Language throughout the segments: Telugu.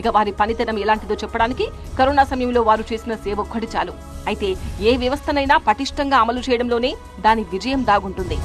ఇక వారి పనితనం ఎలాంటిదో చెప్పడానికి కరోనా సమయంలో వారు చేసిన సేవ ఒక్కటి చాలు. అయితే ఏ వ్యవస్థనైనా పటిష్టంగా అమలు చేయడంలోనే దాని విజయం దాగుంటుంది.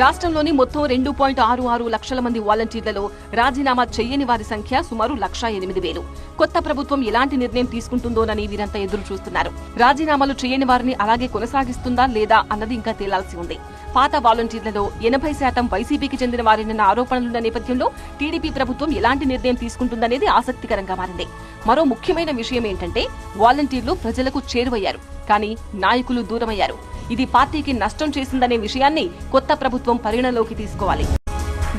రాష్ట్రంలోని మొత్తం రెండు పాయింట్ ఆరు ఆరు లక్షల మంది వాలంటీర్లలో రాజీనామా చేయని వారి సంఖ్య సుమారు లక్ష ఎనిమిది వేలు. కొత్త ప్రభుత్వం ఎలాంటి నిర్ణయం తీసుకుంటుందోనని వీరంతా ఎదురు చూస్తున్నారు. రాజీనామాలు చేయని వారిని అలాగే కొనసాగిస్తుందా లేదా అన్నది ఇంకా తేలాల్సి ఉంది. పాత వాలంటీర్లలో ఎనభై శాతం వైసీపీకి చెందిన వారినన్న ఆరోపణలున్న నేపథ్యంలో టీడీపీ ప్రభుత్వం ఎలాంటి నిర్ణయం తీసుకుంటుందనేది ఆసక్తికరంగా మారింది. మరో ముఖ్యమైన విషయం ఏంటంటే వాలంటీర్లు ప్రజలకు చేరువయ్యారు. కానీ నాయకులు దూరమయ్యారు. ఇది పార్టీకి నష్టం చేసిందనే విషయాన్ని కొత్త ప్రభుత్వం పరిగణలోకి తీసుకోవాలి.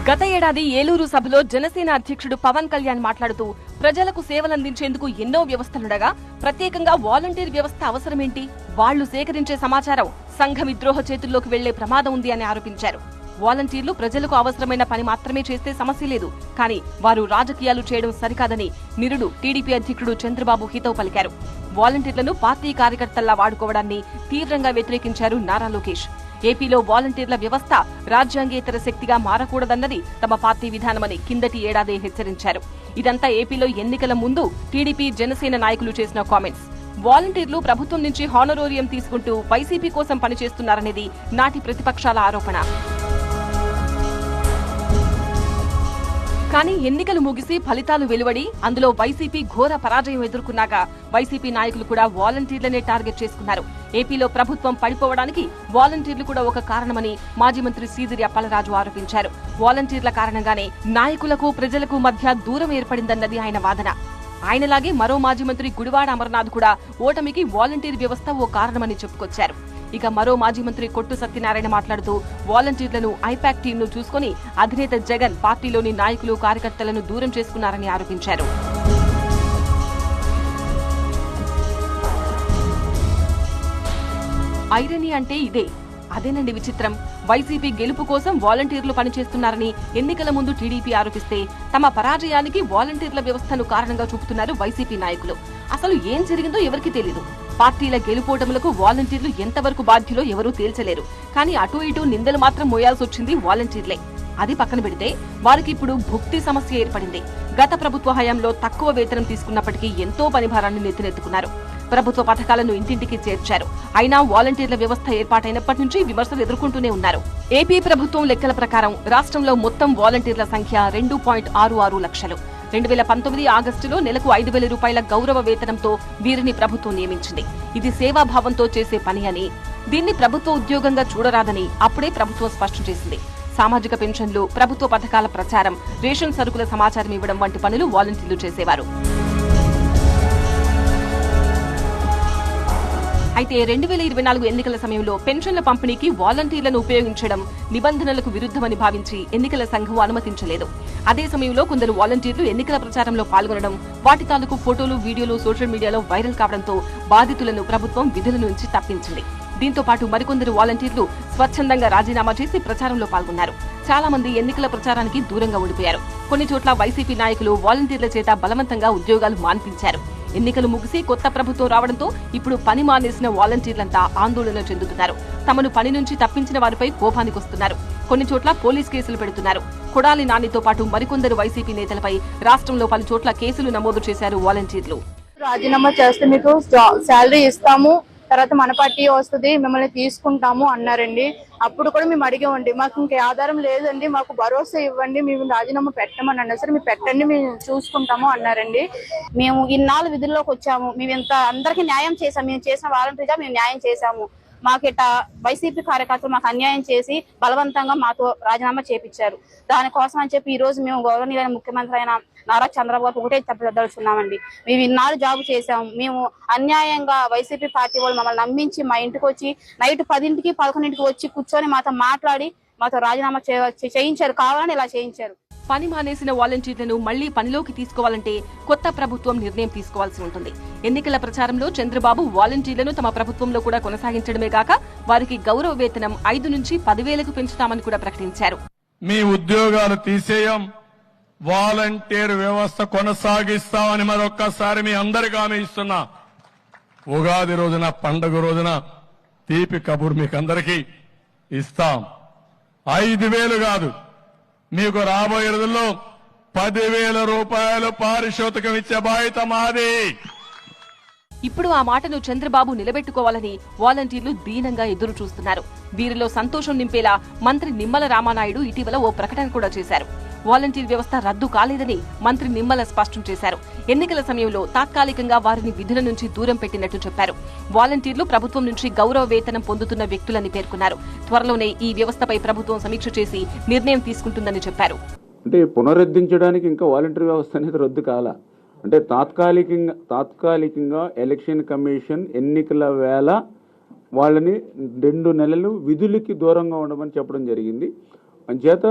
గత ఏడాది ఏలూరు సభలో జనసేన అధ్యక్షుడు పవన్ కళ్యాణ్ మాట్లాడుతూ ప్రజలకు సేవలందించేందుకు ఎన్నో వ్యవస్థలుండగా ప్రత్యేకంగా వాలంటీర్ వ్యవస్థ అవసరమేంటి? వాళ్ళు సేకరించే సమాచారం సంఘ విద్రోహ చేతుల్లోకి వెళ్ళే ప్రమాదం ఉంది అని ఆరోపించారు. వాలంటీర్లు ప్రజలకు అవసరమైన పని మాత్రమే చేస్తే సమస్య లేదు. కానీ వారు రాజకీయాలు చేయడం సరికాదని నిరుడు టీడీపీ అధ్యక్షుడు చంద్రబాబు హితవు పలికారు. వాలంటీర్లను పార్టీ కార్యకర్తల్లా వాడుకోవడాన్ని తీవ్రంగా వ్యతిరేకించారు నారా లోకేష్. ఏపీలో వాలంటీర్ల వ్యవస్థ రాజ్యాంగేతర శక్తిగా మారకూడదన్నది తమ పార్టీ విధానమని కిందటి ఏడాది హెచ్చరించారు. ఇదంతా ఏపీలో ఎన్నికల ముందు టీడీపీ జనసేన నాయకులు చేసిన కామెంట్స్. వాలంటీర్లు ప్రభుత్వం నుంచి హానరోరియం తీసుకుంటూ వైసీపీ కోసం పనిచేస్తున్నారనేది నాటి ప్రతిపక్షాల ఆరోపణ. కానీ ఎన్నికలు ముగిసి ఫలితాలు వెలువడి అందులో వైసీపీ ఘోర పరాజయం ఎదుర్కొన్నాక వైసీపీ నాయకులు కూడా వాలంటీర్లనే టార్గెట్ చేసుకున్నారు. ఏపీలో ప్రభుత్వం పడిపోవడానికి వాలంటీర్లు కూడా ఒక కారణమని మాజీ మంత్రి సీదిరి అప్పలరాజు ఆరోపించారు. వాలంటీర్ల కారణంగానే నాయకులకు ప్రజలకు మధ్య దూరం ఏర్పడిందన్నది ఆయన వాదన. ఆయనలాగే మరో మాజీ మంత్రి గుడివాడ అమర్నాథ్ కూడా ఓటమికి వాలంటీర్ వ్యవస్థ ఓ కారణమని చెప్పుకొచ్చారు. ఇక మరో మాజీ మంత్రి కొట్టు సత్యనారాయణ మాట్లాడుతూ వాలంటీర్లను ఐపాక్ టీంను చూసుకుని అధినేత జగన్ పార్టీలోని నాయకులు కార్యకర్తలను దూరం చేసుకున్నారని ఆరోపించారు. ఐరనీ అంటే ఇదే. అదేనండి విచిత్రం. వైసీపీ గెలుపు కోసం వాలంటీర్లు పనిచేస్తున్నారని ఎన్నికల ముందు టీడీపీ ఆరోపిస్తే తమ పరాజయానికి వాలంటీర్ల వ్యవస్థను కారణంగా చూపుతున్నారు వైసీపీ నాయకులు. అసలు ఏం జరిగిందో ఎవరికీ తెలియదు పార్టీల గెలుపోటములకు వాలంటీర్లు ఎంతవరకు బాధ్యులో ఎవరూ తేల్చలేరు. కానీ అటు ఇటు నిందలు మాత్రం మోయాల్సి వచ్చింది వాలంటీర్లే. అది పక్కన పెడితే వారికి ఇప్పుడు భుక్తి సమస్య ఏర్పడింది. గత ప్రభుత్వ హయాంలో తక్కువ వేతనం తీసుకున్నప్పటికీ ఎంతో పనిభారాన్ని నెత్తినెత్తుకున్నారు. ప్రభుత్వ పథకాలను ఇంటింటికి చేర్చారు. అయినా వాలంటీర్ల వ్యవస్థ ఏర్పాటైనప్పటి నుంచి విమర్శలు ఎదుర్కొంటూనే ఉన్నారు. ఏపీ ప్రభుత్వం లెక్కల ప్రకారం రాష్ట్రంలో మొత్తం వాలంటీర్ల సంఖ్య రెండు పాయింట్ ఆరు ఆరు లక్షలు. రెండు వేల పంతొమ్మిది ఆగస్టులో నెలకు ఐదు వేల రూపాయల గౌరవ వేతనంతో వీరిని ప్రభుత్వం నియమించింది. ఇది సేవాభావంతో చేసే పని అని. దీన్ని ప్రభుత్వ ఉద్యోగంగా చూడరాదని అప్పుడే ప్రభుత్వం స్పష్టం చేసింది. సామాజిక పెన్షన్లు ప్రభుత్వ పథకాల ప్రచారం రేషన్ సరుకుల సమాచారం ఇవ్వడం వంటి పనులు వాలంటీర్లు చేసేవారు. అయితే రెండు వేల ఇరవై నాలుగు ఎన్నికల సమయంలో పెన్షన్ల పంపిణీకి వాలంటీర్లను ఉపయోగించడం నిబంధనలకు విరుద్ధమని భావించి ఎన్నికల సంఘం అనుమతించలేదు. అదే సమయంలో కొందరు వాలంటీర్లు ఎన్నికల ప్రచారంలో పాల్గొనడం వాటి తాలూకు ఫోటోలు వీడియోలు సోషల్ మీడియాలో వైరల్ కావడంతో బాధితులను ప్రభుత్వం విధుల నుంచి తప్పించింది. దీంతో పాటు మరికొందరు వాలంటీర్లు స్వచ్ఛందంగా రాజీనామా చేసి ప్రచారంలో పాల్గొన్నారు. చాలా మంది ఎన్నికల ప్రచారానికి దూరంగా ఓడిపోయారు. కొన్ని చోట్ల వైసీపీ నాయకులు వాలంటీర్ల చేత బలవంతంగా ఉద్యోగాలు మాన్పించారు. ఎన్నికలు ముగిసి కొత్త ప్రభుత్వం రావడంతో ఇప్పుడు పని మానేసిన వాలంటీర్లంతా ఆందోళన చెందుతున్నారు. తమను పని నుంచి తప్పించిన వారిపై కోపానికొస్తున్నారు కొన్ని చోట్ల పోలీస్ కేసులు పెడుతున్నారు. కొడాలి నానితో పాటు మరికొందరు వైసీపీ నేతలపై రాష్ట్రంలో పలు చోట్ల కేసులు నమోదు చేశారు వాలంటీర్లు. రాజీనామా చేస్తే మీకు శాలరీ ఇస్తాము. తర్వాత మన పార్టీ వస్తుంది మిమ్మల్ని తీసుకుంటాము అన్నారండి. అప్పుడు కూడా మేము అడిగామండి మాకు ఇంకే ఆధారం లేదండి మాకు భరోసా ఇవ్వండి మేము రాజీనామా పెట్టమని అన్నారు. సరే మీరు పెట్టండి మేము చూసుకుంటాము అన్నారండి. మేము ఇన్నాళ్ళు విధుల్లోకి వచ్చాము. మేము ఇంత అందరికీ న్యాయం చేసాము మేము చేసిన వాలంటీర్గా మేము న్యాయం చేసాము మాకు ఇట వైసీపీ కార్యకర్తలు మాకు అన్యాయం చేసి బలవంతంగా మాతో రాజీనామా చేపించారు. దానికోసం అని చెప్పి ఈ రోజు మేము గౌరవనీయులైన ముఖ్యమంత్రి అయిన నారా చంద్రబాబు ఒకటే చెప్పదలుచున్నామండి మేము ఇన్నాళ్ళు జాబ్ చేసాము మేము అన్యాయంగా వైసీపీ పార్టీ వాళ్ళు మమ్మల్ని నమ్మించి మా ఇంటికి వచ్చి నైట్ పదింటికి పదకొండింటికి వచ్చి కూర్చొని మాతో మాట్లాడి మాతో రాజీనామా చేయించారు. కావాలని ఇలా చేయించారు. పని మానేసిన వాలంటీర్లను మళ్ళీ పనిలోకి తీసుకోవాలంటే కొత్త ప్రభుత్వం నిర్ణయం తీసుకోవాల్సి ఉంటుంది. ఎన్నికల ప్రచారంలో చంద్రబాబు వాలంటీర్లను తమ ప్రభుత్వంలో కూడా కొనసాగించడమే కాక వారికి గౌరవ వేతనం ఐదు నుంచి పదివేలకు పెంచుతామని కూడా ప్రకటించారు. మీ ఉద్యోగాలు తీసేయం వాలంటీర్ వ్యవస్థ కొనసాగిస్తామని మరొక్కసారి మీ అందరికీ హామీ ఇస్తున్నా. ఉగాది రోజున పండుగ రోజున తీపి కబుర్ మీకు అందరికీ ఇస్తాం. ఐదు వేలు కాదు మీకు రాబోయే రోజుల్లో పదివేల రూపాయలు పారిశోతకం ఇచ్చే బాధ్యత మాది. ఇప్పుడు ఆ మాటను చంద్రబాబు నిలబెట్టుకోవాలని వాలంటీర్లు దీనంగా ఎదురు చూస్తున్నారు. వీరిలో సంతోషం నింపేలా మంత్రి నిమ్మల రామానాయుడు ఇటీవల ఓ ప్రకటన కూడా చేశారు. వాలంటీర్ వ్యవస్థ రద్దు కాలేదని మంత్రి నిమ్మల స్పష్టం చేశారు. ఎన్నికల సమయంలో తాత్కాలికంగా వారిని విధుల నుంచి దూరం పెట్టినట్టు చెప్పారు. వాలంటీర్లు ప్రభుత్వం నుంచి గౌరవ వేతనం పొందుతున్న వ్యక్తులని పేర్కొన్నారు. త్వరలోనే ఈ వ్యవస్థపై ప్రభుత్వం సమీక్ష చేసి నిర్ణయం తీసుకుంటుందని చెప్పారు. అంటే పునరుద్ధరించడానికి ఇంకా వాలంటీర్ వ్యవస్థ అనేది రద్దు కాల? అంటే తాత్కాలికంగా తాత్కాలికంగా ఎలక్షన్ కమిషన్ ఎన్నికల వేళ వాళ్ళని రెండు నెలలు విధులకి దూరంగా ఉండమని చెప్పడం జరిగింది. అంచేత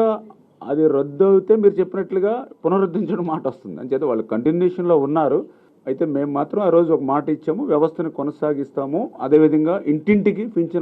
అది రద్దు అయితే మీరు చెప్పినట్లుగా పునరుద్ధరించడం మాట వస్తుంది. అంచేత వాళ్ళు కంటిన్యూషన్లో ఉన్నారు. అయితే మేము మాత్రం ఆ రోజు ఒక మాట ఇచ్చాము. వ్యవస్థను కొనసాగిస్తాము. అదేవిధంగా ఇంటింటికి పింఛన్